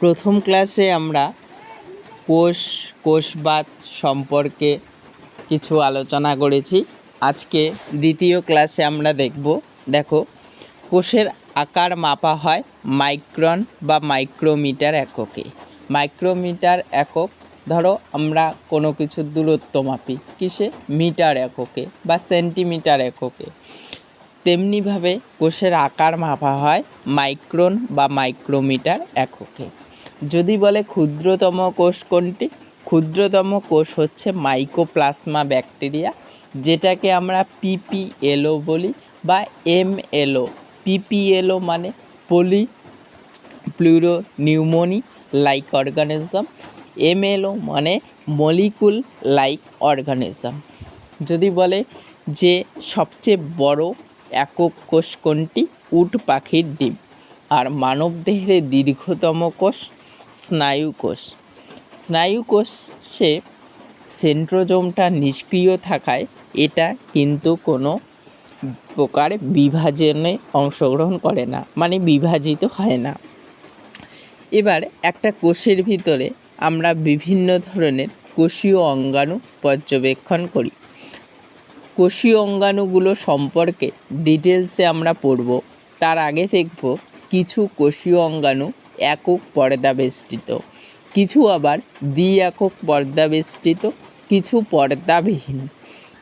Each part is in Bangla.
প্রথম ক্লাসে আমরা কোষ কোষবাত সম্পর্কে কিছু আলোচনা করেছি। আজকে দ্বিতীয় ক্লাসে আমরা দেখব, দেখো, কোষের আকার মাপা হয় মাইক্রন বা মাইক্রোমিটার এককে। মাইক্রোমিটার একক, ধরো আমরা কোনো কিছুর দূরত্ব মাপি, কিসে? মিটার এককে বা সেন্টিমিটার এককে। তেমনিভাবে কোষের আকার মাপা হয় মাইক্রন বা মাইক্রোমিটার এককে। যদি বলে ক্ষুদ্রতম কোষ কোনটি? ক্ষুদ্রতম কোষ হচ্ছে মাইকোপ্লাজমা ব্যাকটেরিয়া যেটাকে আমরা পিপিএলও বলি বা এমএলও পিপিএলও মানে poly pleuropneumonia like organism MLO মানে মলিকুল লাইক অর্গানিজম যদি বলে যে সবচেয়ে বড় একক কোষ কোনটি? উট পাখির ডিম। আর মানবদেহের দীর্ঘতম কোষ স্নায়ু কোষ স্নায়ু কোষে সেন্ট্রোজোমটা নিষ্ক্রিয় থাকায় এটা কিন্তু কোনো প্রকার বিভাজনে অংশগ্রহণ করে না মানে বিভাজিত হয় না। এবার একটা কোষের ভিতরে আমরা বিভিন্ন ধরনের কোষীয় অঙ্গাণু পর্যবেক্ষণ করি। কোষীয় অঙ্গাণুগুলো সম্পর্কে ডিটেলসে আমরা পড়ব। তার আগে দেখব কিছু কোষীয় অঙ্গাণু একক পর্দা বেষ্টিত। কিছু আবার দ্বি একক পর্দা বেষ্টিত, কিছু পর্দাবিহীন।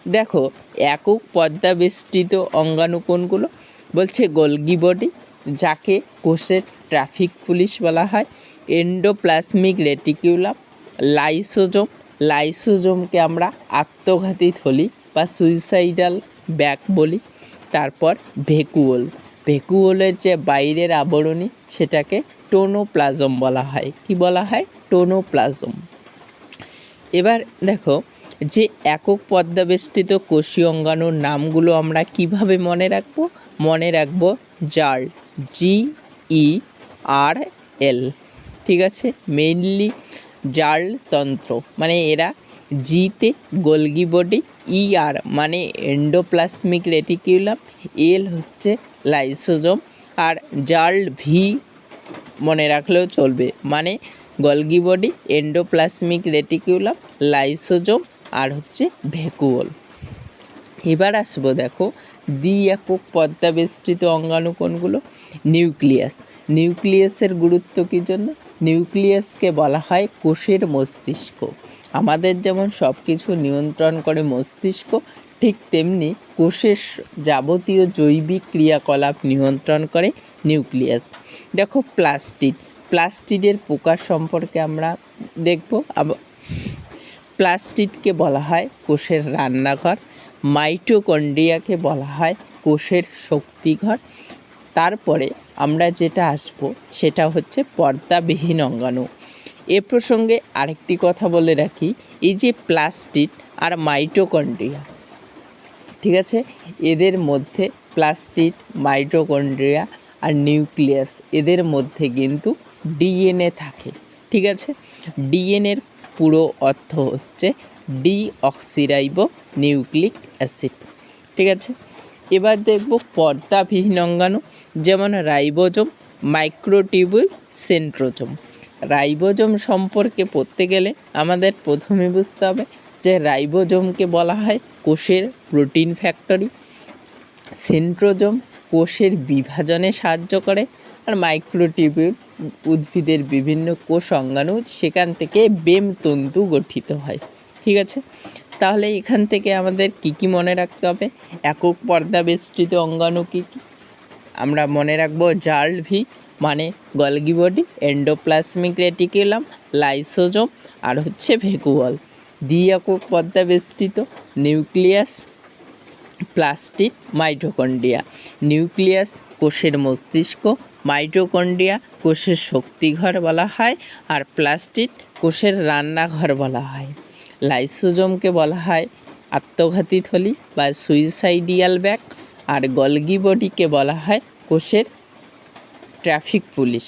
দেখো, একক পর্দা বেষ্টিত অঙ্গাণু কোনগুলো? বলছে গোলগি বডি, যাকে কোষের ট্রাফিক পুলিশ বলা হয়। এন্ডোপ্লাসমিক রেটিকিউলাম লাইসোজোম। লাইসোজোমকে আমরা আত্মঘাতী থলি বা সুইসাইডাল ব্যাক বলি। তারপর ভেকুওল। ভেকুওলের যে বাইরের আবরণী, সেটাকে টোনোপ্লাজম বলা হয়। কি বলা হয়? টোনোপ্লাজম। এবার দেখো, যে একক পদ্মাবেষ্টিত কোষীয় অঙ্গাণুর নামগুলো আমরা কীভাবে মনে রাখব? মনে রাখব জার্ল জি ই আর এল ঠিক আছে? মেইনলি জার্ল তন্ত্র। মানে এরা জিতে গোলগি বডি ই আর মানে এন্ডোপ্লাজমিক রেটিকিউলাম এল হচ্ছে লাইসোজোম আর জার্ল ভি মনে রাখলেও চলবে মানে Golgi body endoplasmic reticulum lysosome আর হচ্ছে ভেকুওল এবার আসব দেখো দ্বি একক পদ্মাবেষ্টিত অঙ্গাণু কোনগুলো? নিউক্লিয়াস। নিউক্লিয়াসের গুরুত্ব কী জন্য? নিউক্লিয়াসকে বলা হয় কোষের মস্তিষ্ক। আমাদের যেমন সব কিছু নিয়ন্ত্রণ করে মস্তিষ্ক, ঠিক তেমনি কোষের যাবতীয় জৈবিক ক্রিয়াকলাপ নিয়ন্ত্রণ করে নিউক্লিয়াস। দেখো প্লাস্টিড। প্লাস্টিডের প্রকার সম্পর্কে আমরা দেখব। প্লাস্টিডকে বলা হয় কোষের রান্নাঘর। মাইটোকন্ড্রিয়াকে বলা হয় কোষের শক্তিঘর। তারপরে আমরা যেটা আসব সেটা হচ্ছে পর্দাবিহীন অঙ্গাণু। এ প্রসঙ্গে আরেকটি কথা বলে রাখি, এই যে প্লাস্টিড আর মাইটোকন্ড্রিয়া, ঠিক আছে? এদের মধ্যে প্লাস্টিড, মাইটোকন্ড্রিয়া আর নিউক্লিয়াস, এদের মধ্যে কিন্তু ডিএনএ থাকে, ঠিক আছে? ডিএনএর পুরো অর্থ হচ্ছে ডি অক্সিরাইব নিউক্লিক অ্যাসিড, ঠিক আছে? এবার দেখব পর্দাবিহীন অঙ্গাণু যেমন রাইবোজোম মাইক্রোটিউবুল সেন্ট্রোজোম। রাইবোজোম সম্পর্কে পড়তে গেলে আমাদের প্রথমে বুঝতে হবে যে রাইবোজোমকে বলা হয় কোষের প্রোটিন ফ্যাক্টরি। সেন্ট্রোজোম কোষের বিভাজনে সাহায্য করে আর মাইক্রোটিউবিউল উদ্ভিদের বিভিন্ন কোষ অঙ্গাণু, সেখান থেকে বেম তন্তু গঠিত হয়। ঠিক আছে? তাহলে এখান থেকে আমাদের কি কি মনে রাখতে হবে? একক পর্দা বেষ্টিত অঙ্গাণু কী কী? আমরা মনে রাখব জার্ল ভি মানে Golgi body endoplasmic reticulum, lysosome আর হচ্ছে ভেকুয়াল দ্বি একক পর্দা বেষ্টিত নিউক্লিয়াস প্লাস্টিক মাইটোকন্ড্রিয়া। নিউক্লিয়াস কোষের মস্তিষ্ক, মাইটোকন্ড্রিয়া কোষের শক্তিঘর বলা হয় আর প্লাস্টিক কোষের রান্নাঘর বলা হয়। লাইসোজোমকে বলা হয় আত্মঘাতী থলি বা সুইসাইডিয়াল ব্যাগ, আর গলগি বডিকে বলা হয় কোষের ট্রাফিক পুলিশ।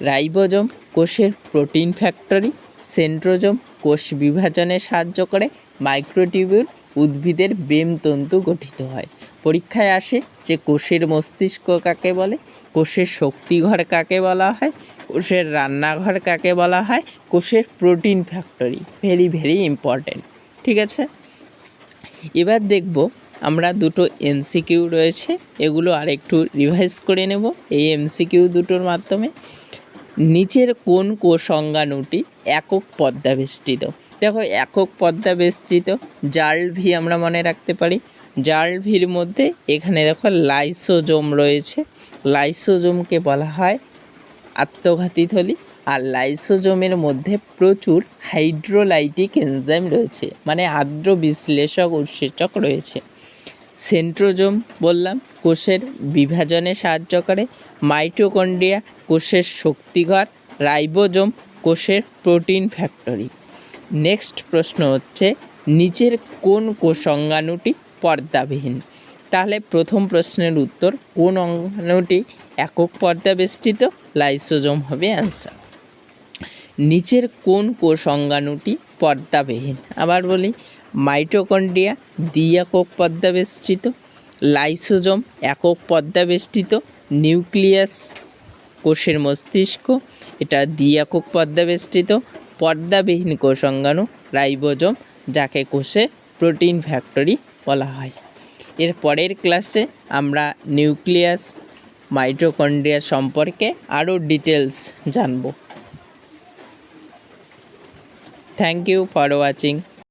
রাইবোজোম কোষের প্রোটিন ফ্যাক্টরি, সেন্ট্রোজোম কোষ বিভাজনে সাহায্য করে মাইক্রোটিউবিউল উদ্ভিদের বেম তন্তু গঠিত হয়। পরীক্ষায় আসে যে কোষের মস্তিষ্ক কাকে বলে? কোষের শক্তিঘর কাকে বলা হয়? কোষের রান্নাঘর কাকে বলা হয়? কোষের protein factory. Very very important ঠিক আছে? এবার দেখব আমরা দুটো এমসিকিউ রয়েছে। এগুলো আরেকটু রিভাইজ করে নেব। এই এমসিকিউ দুটোর মাধ্যমে নিচের কোন কোষ অঙ্গাণুটি একক পদ্মা বেষ্টিত দেখো, একক পদ্মা বেষ্টিত জার্ল ভি আমরা মনে রাখতে পারি। জার্ল ভির মধ্যে এখানে দেখো লাইসোজোম রয়েছে। লাইসোজোমকে বলা হয় আত্মঘাতী থলি। আর লাইসোজোমের মধ্যে প্রচুর হাইড্রোলাইটিক এনজাইম রয়েছে মানে আর্দ্র বিশ্লেষক উৎসেচক রয়েছে। সেন্ট্রোজোম বললাম, কোষের বিভাজনে সাহায্য করে। মাইটোকন্ড্রিয়া, কোষের শক্তিঘর। রাইবোজোম, কোষের প্রোটিন ফ্যাক্টরি। নেক্সট প্রশ্ন হচ্ছে, নিচের কোন কোষ অঙ্গাণুটি পর্দাবিহীন। তাহলে প্রথম প্রশ্নের উত্তর কোন অঙ্গাণুটি একক পর্দা বেষ্টিত? লাইসোজোম হবে অ্যান্সার। নিচের কোন কোষ অঙ্গাণুটি পর্দাবিহীন? আবার বলি, মাইটোকন্ড্রিয়া দ্বি-একক পর্দা বেষ্টিত, লাইসোজোম একক পর্দা বেষ্টিত, নিউক্লিয়াস কোষের মস্তিষ্ক, এটা দ্বি-একক পর্দা বেষ্টিত, পর্দাবিহীন কোষ অঙ্গাণু, রাইবোজম, যাকে কোষে প্রোটিন ফ্যাক্টরি বলা হয়। এর পরের ক্লাসে আমরা নিউক্লিয়াস মাইটোকন্ড্রিয়া সম্পর্কে আরও ডিটেলস জানব। Thank you for watching